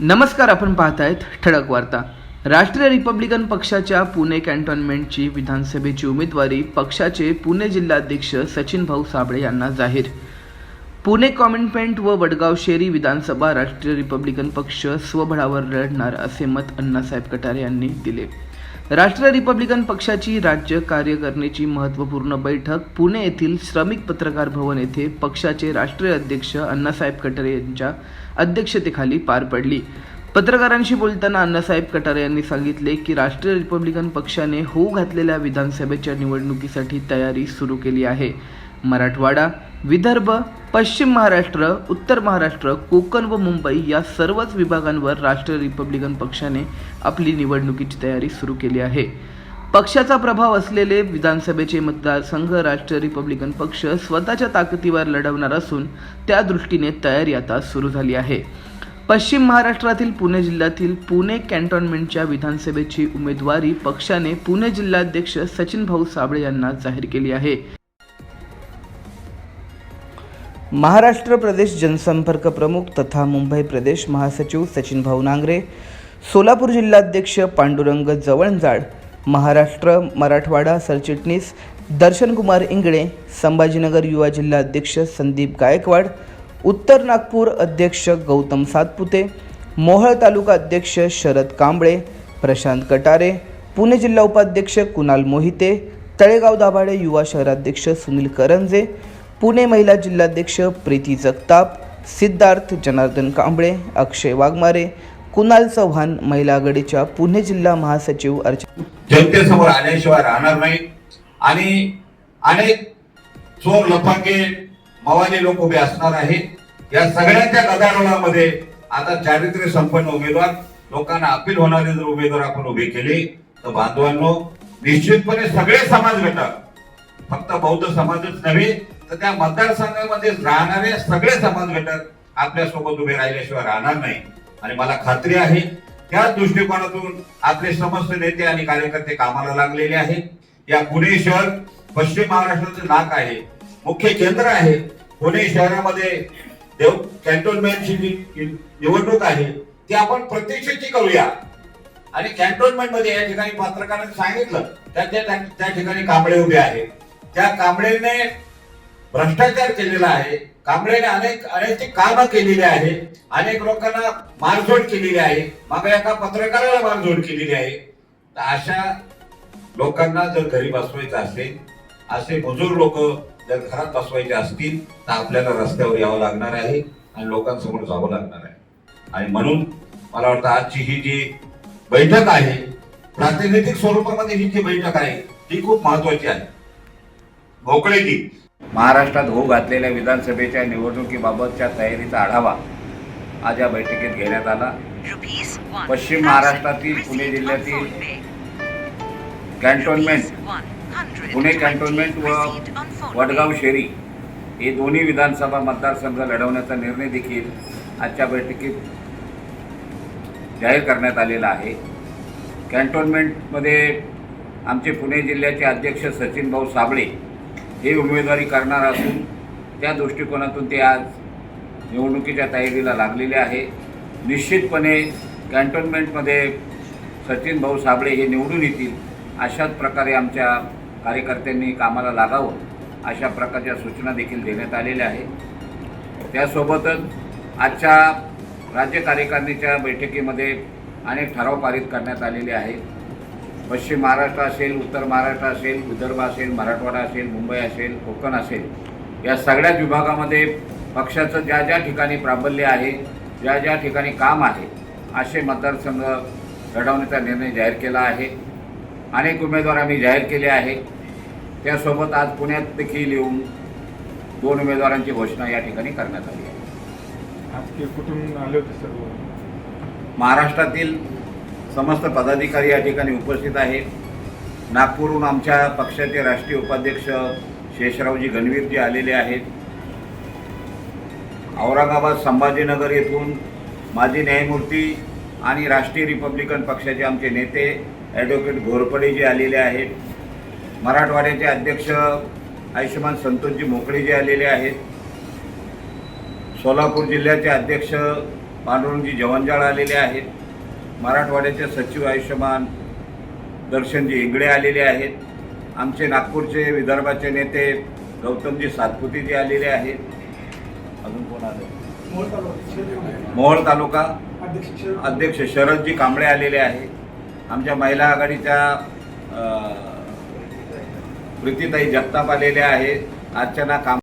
नमस्कार आपण पाहतायत ठळक वार्ता. राष्ट्रीय रिपब्लिकन पक्षाच्या पुणे कॅन्टोन्मेंटची विधानसभेची उमेदवारी पक्षाचे पुणे जिल्हाध्यक्ष सचिन भाऊ साबळे यांना जाहीर. पुणे कॉमेंटमेंट व वडगाव शेरी विधानसभा राष्ट्रीय रिपब्लिकन पक्ष स्वबळावर लढणार असे मत अण्णासाहेब कटारे यांनी दिले. राष्ट्रीय रिपब्लिकन पक्षाची राज्य कार्यकारिणीची महत्त्वपूर्ण बैठक पुणे येथील श्रमिक पत्रकार भवन येथे पक्षाचे राष्ट्रीय अध्यक्ष अण्णासाहेब कटारे यांच्या अध्यक्षतेखाली पार पडली. पत्रकारांशी बोलताना अण्णासाहेब कटारे यांनी सांगितले की राष्ट्रीय रिपब्लिकन पक्षाने होऊ घातलेल्या विधानसभेच्या निवडणुकीसाठी तयारी सुरू केली आहे. मराठवाडा विदर्भ पश्चिम महाराष्ट्र उत्तर महाराष्ट्र कोकण व मुंबई या सर्वच विभागांवर राष्ट्रीय रिपब्लिकन पक्षाने आपली निवडणुकीची तयारी सुरू केली आहे. पक्षाचा प्रभाव असलेले विधानसभेचे मतदारसंघ राष्ट्रीय रिपब्लिकन पक्ष स्वतःच्या ताकदीवर लढवणार असून त्या दृष्टीने तयारी आता सुरू झाली आहे. पश्चिम महाराष्ट्रातील पुणे जिल्ह्यातील पुणे कॅन्टोन्मेंटच्या विधानसभेची उमेदवारी पक्षाने पुणे जिल्हाध्यक्ष सचिन भाऊ साबळे यांना जाहीर केली आहे. महाराष्ट्र प्रदेश जनसंपर्क प्रमुख तथा मुंबई प्रदेश महासचिव सचिन भाऊ नांगरे सोलापूर जिल्हाध्यक्ष पांडुरंग जवळजाड महाराष्ट्र मराठवाडा सरचिटणीस दर्शनकुमार इंगळे संभाजीनगर युवा जिल्हाध्यक्ष संदीप गायकवाड उत्तर नागपूर अध्यक्ष गौतम सातपुते मोहळ तालुका अध्यक्ष शरद कांबळे प्रशांत कटारे पुणे जिल्हा उपाध्यक्ष कुणाल मोहिते तळेगाव दाभाडे युवा शहराध्यक्ष सुनील करंजे पुणे महिला जिल्हाध्यक्ष प्रीती जगताप सिद्धार्थ जनार्दन कांबळे अक्षय वाघमारे कुणाल चव्हाण महिला आघाडीच्या पुणे जिल्हा महासचिव अर्चना जनतेसमोर आल्याशिवाय राहणार नाही. आणि अनेक चोर लपाके मवाले लोक उभे असणार आहेत. या सगळ्यांच्या गदारोळामध्ये आता चारित्र्य संपन्न उमेदवार लोकांना अपील होणारे जर उमेदवार आपण उभे केले तर बांधवांनो निश्चितपणे सगळे समाज घटक फक्त बौद्ध समाजच नव्हे तर त्या मतदारसंघामध्ये राहणारे सगळे समाज घटक आपल्यासोबत उभे राहिल्याशिवाय राहणार नाही. आणि मला खात्री आहे त्या दृष्टिकोनातून आपले समस्त नेते आणि कार्यकर्ते कामाला लागलेले आहेत. या पुणे शहर पश्चिम महाराष्ट्राचं नाक आहे मुख्य केंद्र आहे. पुणे शहरामध्ये देव कॅन्टोन्मेंटची जी निवडणूक आहे ती आपण प्रत्यक्षची करूया. आणि कॅन्टोन्मेंटमध्ये या ठिकाणी पत्रकारांनी सांगितलं त्या त्या त्या ठिकाणी कांबळे उभे आहेत. त्या कांबळेने भ्रष्टाचार केलेला आहे. कांबळेने अनेक अनेक कामं केलेली आहे. अनेक लोकांना मारझोड केलेली आहे. मग एका पत्रकाराला मारझोड केलेली आहे. तर अशा लोकांना जर घरी बसवायचं असेल असे मजूर लोक जर घरात बसवायचे असतील तर आपल्याला रस्त्यावर यावं लागणार आहे आणि लोकांसमोर जावं लागणार आहे. आणि म्हणून मला वाटतं आजची ही जी बैठक आहे प्रातिनिधिक स्वरूपामध्ये ही जी बैठक आहे ती खूप महत्वाची आहे. मोकळेची महाराष्ट्रात होऊ घातलेल्या विधानसभेच्या निवडणुकीबाबतच्या तयारीचा आढावा आज या बैठकीत घेण्यात आला. पश्चिम महाराष्ट्रातील पुणे जिल्ह्यातील कॅन्टोन्मेंट पुणे कॅन्टोन्मेंट व वडगाव शेरी हे दोन्ही विधानसभा मतदारसंघ लढवण्याचा निर्णय देखील आजच्या बैठकीत जाहीर करण्यात आलेला आहे. कॅन्टोन्मेंटमध्ये आमचे पुणे जिल्ह्याचे अध्यक्ष सचिन भाऊ साबळे हे उमेदवारी करणार असून त्या दृष्टिकोनातून ते आज निवडणुकीच्या तयारीला लागलेले आहे. निश्चितपणे कॅन्टोन्मेंटमध्ये सचिन भाऊ साबळे हे निवडून येतील अशाच प्रकारे आमच्या कार्यकर्त्यांनी कामाला लागावं अशा प्रकारच्या सूचना देखील देण्यात आलेल्या आहेत. त्यासोबतच आजच्या राज्य कार्यकारिणीच्या बैठकीमध्ये अनेक ठराव पारित करण्यात आलेले आहेत. पश्चिम महाराष्ट्र असेल उत्तर महाराष्ट्र असेल विदर्भ असेल मराठवाडा असेल मुंबई असेल कोकण असेल या सगळ्याच विभागामध्ये पक्षाचं ज्या ज्या ठिकाणी प्राबल्य आहे ज्या ज्या ठिकाणी काम आहे असे मतदारसंघ लढवण्याचा निर्णय जाहीर केला आहे. अनेक उमेदवार आम्ही जाहीर केले आहे. त्यासोबत आज पुण्यात देखील येऊन दोन उमेदवारांची घोषणा या ठिकाणी करण्यात आली आहे. आज कुठून आले होते सर्व? महाराष्ट्रातील समस्त पदाधिकारी या ठिकाणी उपस्थित आहेत. नागपूरहून आमच्या पक्षाचे राष्ट्रीय उपाध्यक्ष शेषरावजी गणवीरजी आलेले आहेत. औरंगाबाद संभाजीनगर येथून माजी न्यायमूर्ती आणि राष्ट्रीय रिपब्लिकन पक्षाचे आमचे नेते ॲडव्होकेट घोरपडे जे आलेले आहेत. मराठवाड्याचे अध्यक्ष आयुष्यमान संतोषजी मोकळे जे आलेले आहेत. सोलापूर जिल्ह्याचे अध्यक्ष पांडुरंगजी जवंजाळ आलेले आहेत. मराठवाड्याचे सचिव आयुष्यमान दर्शनजी हेगडे आलेले आहेत. आमचे नागपूरचे विदर्भाचे नेते गौतमजी सातपुतेजी आलेले आहेत. अजून कोण आले? मोहोळ तालुका अध्यक्ष शरदजी कांबळे आलेले आहे आमच्या महिला आघाडीच्या प्रीतीताई जगताप आलेल्या आहेत. अर्चना काम